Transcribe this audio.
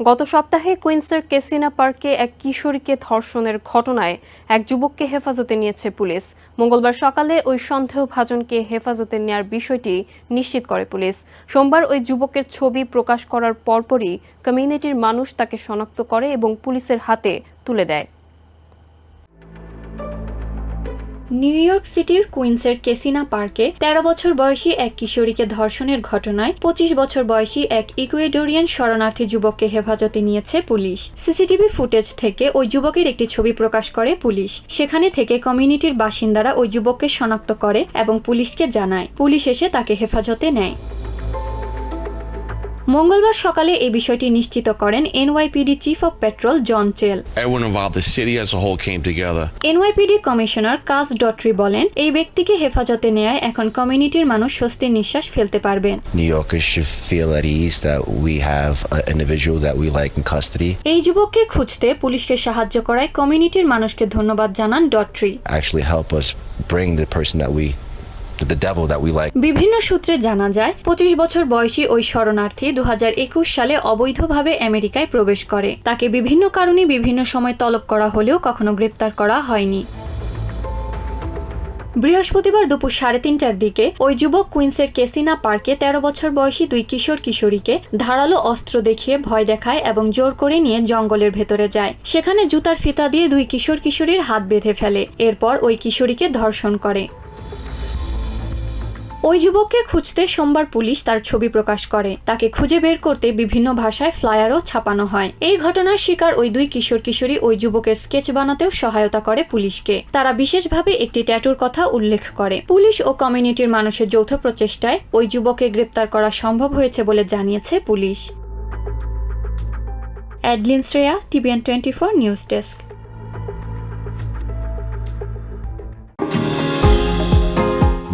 গত সপ্তাহে কুইন্সের কেসিনা পার্কে এক কিশোরীকে ধর্ষণের ঘটনায় এক যুবককে হেফাজতে নিয়েছে পুলিশ। মঙ্গলবার সকালে ওই সন্দেহভাজনকে হেফাজতে নেয়ার বিষয়টি নিশ্চিত করে পুলিশ। সোমবার ওই যুবকের ছবি প্রকাশ করার পরপরই কমিউনিটির মানুষ তাকে শনাক্ত করে এবং পুলিশের হাতে তুলে দেয়। নিউ ইয়র্ক সিটির কুইন্সের কেসিনা পার্কে তেরো বছর বয়সী এক কিশোরীকে ধর্ষণের ঘটনায় পঁচিশ বছর বয়সী এক ইকুয়েডোরিয়ান শরণার্থী যুবককে হেফাজতে নিয়েছে পুলিশ। সিসিটিভি ফুটেজ থেকে ওই যুবকের একটি ছবি প্রকাশ করে পুলিশ। সেখানে থেকে কমিউনিটির বাসিন্দারা ওই যুবককে শনাক্ত করে এবং পুলিশকে জানায়। পুলিশ এসে তাকে হেফাজতে নেয়। মঙ্গলবার সকালে এই বিষয়টি নিশ্চিত করেন NYPD chief of patrol John Chell. NYPD commissioner কাজ ডট্রি বলেন এই ব্যক্তিকে হেফাজতে নেয় এখন কমিউনিটির মানুষ স্বস্তির নিঃশ্বাস ফেলতে পারবেন। এই যুবককে খুঁজতে পুলিশকে সাহায্য করায় কমিউনিটির মানুষকে ধন্যবাদ জানান ডট্রি। Actually help us bring the person that we বিভিন্ন সূত্রে জানা যায়, পঁচিশ বছর বয়সী ওই শরণার্থী দু হাজার একুশ সালে অবৈধভাবে আমেরিকায় প্রবেশ করে। তাকে বিভিন্ন কারণে বিভিন্ন সময় তলব করা হলেও কখনো গ্রেপ্তার করা হয়নি। বৃহস্পতিবার দুপুর সাড়ে তিনটার দিকে ওই যুবক কুইন্সের কেসিনা পার্কে তেরো বছর বয়সী দুই কিশোর কিশোরীকে ধারালো অস্ত্র দেখিয়ে ভয় দেখায় এবং জোর করে নিয়ে জঙ্গলের ভেতরে যায়। সেখানে জুতার ফিতা দিয়ে দুই কিশোর কিশোরীর হাত বেঁধে ফেলে। এরপর ওই কিশোরীকে ধর্ষণ করে। ওই যুবককে খুঁজতে সোমবার পুলিশ তার ছবি প্রকাশ করে। তাকে খুঁজে বের করতে বিভিন্ন ভাষায় ফ্লায়ারও ছাপানো হয়। এই ঘটনার শিকার ওই দুই কিশোর কিশোরী ওই যুবকের স্কেচ বানাতেও সহায়তা করে পুলিশকে। তারা বিশেষভাবে একটি ট্যাটুর কথা উল্লেখ করে। পুলিশ ও কমিউনিটির মানুষের যৌথ প্রচেষ্টায় ওই যুবককে গ্রেপ্তার করা সম্ভব হয়েছে বলে জানিয়েছে police. Adeline Shreya, TVN twenty four news desk.